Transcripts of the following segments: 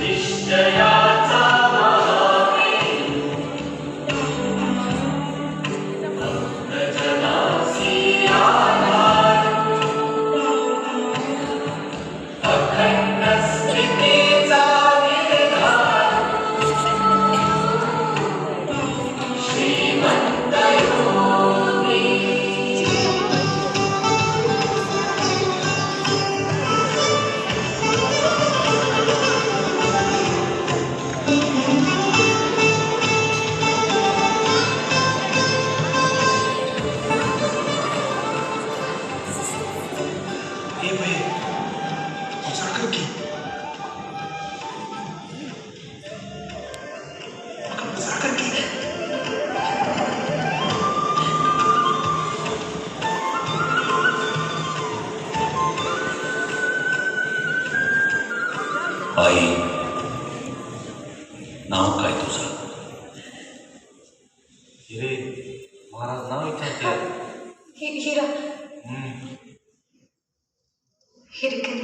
हे आई नाव काय तुझं? हिरे महाराज नाव विचारते हि हिरा. हम्म. हिरकणी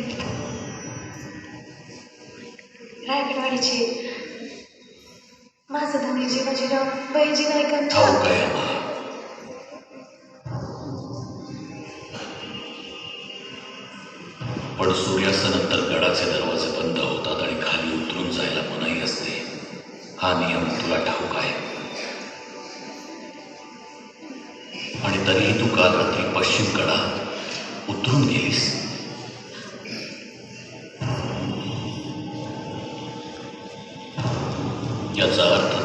रायगडवाडीचे. माझं धनीजी बाजीराव बैजी ठाऊक पण सूर्यास्तानंतर गडाचे दरवाजे बंद होतात आणि खाली उतरून जायला मनाई असते. हा नियम तुला ठाऊक आहे. आणि तरीही तू काल रात्री पश्चिम गडात उतरून गेलीस. याचा अर्थ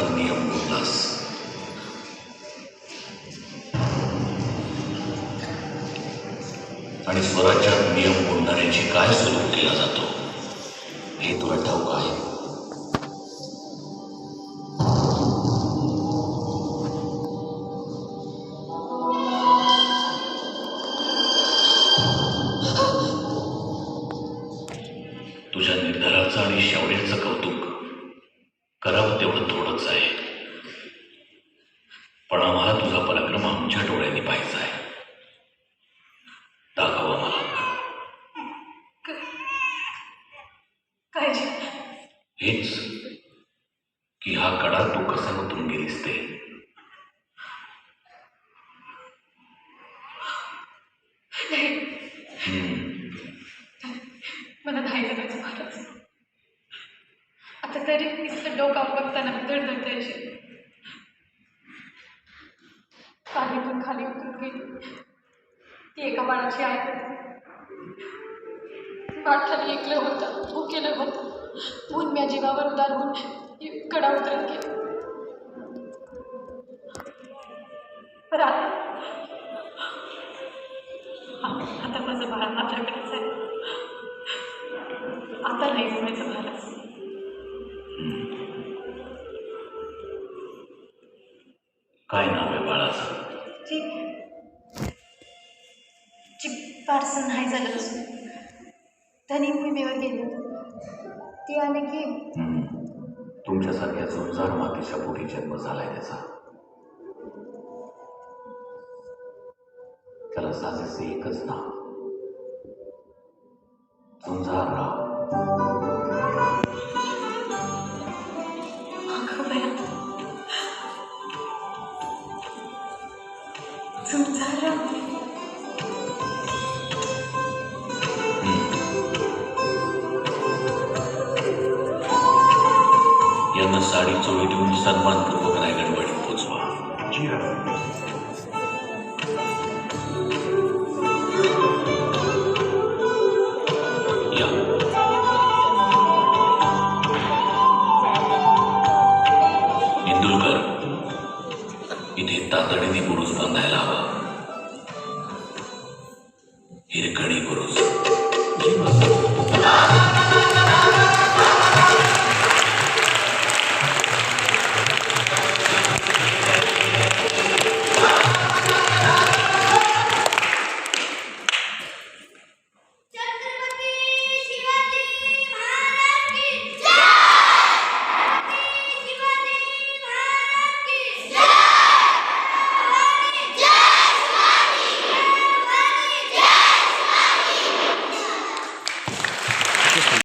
आणि स्वराज्यात नियम मोडणाऱ्यांशी काय स्वरूप केला जातो? हे तुला ठाऊक आहे? तुझ्या निर्धाराचं आणि शेवड्याचं कौतुक करावं तेवढं थोडंच आहे. पण आम्हाला तुझा पराक्रम आमच्या डोळ्यांनी पाहायचा आहे दाखवा मला काय जे हेच की हा कडा तू कसा उतरून गेलीस ते नाही. हम्म. मला नाही जगायचं महाराज आता तरी नुसतं डोकं बघताना धडधड द्यायची खाली पण खाली उतरून गेली. ती एका बाळाची आई होती. बाळखाली ऐकलं होतं भुकेलं होतं. मी जीवावर उदार होऊन कडा उतरत गेली. आता माझं बाळ माझ्याकडेच आहे आता नाही जमायचं महाराज काय नाव आहे बाळाचं? ती पार्सल नाही झालं असून त्यांनी भूमीवर गेले ती आले की तुमच्यासारख्या झुंजार मातीच्या पोटी जन्म झालाय त्याचा. त्याला साजेसे एकच नाव. झुंजार राव. डोळे ठेवून सन्मानपूर्वक रायगडवाडी पोचवा इथे तातडीने बुरुज बांधायला हवा. हिरकणी बुरुज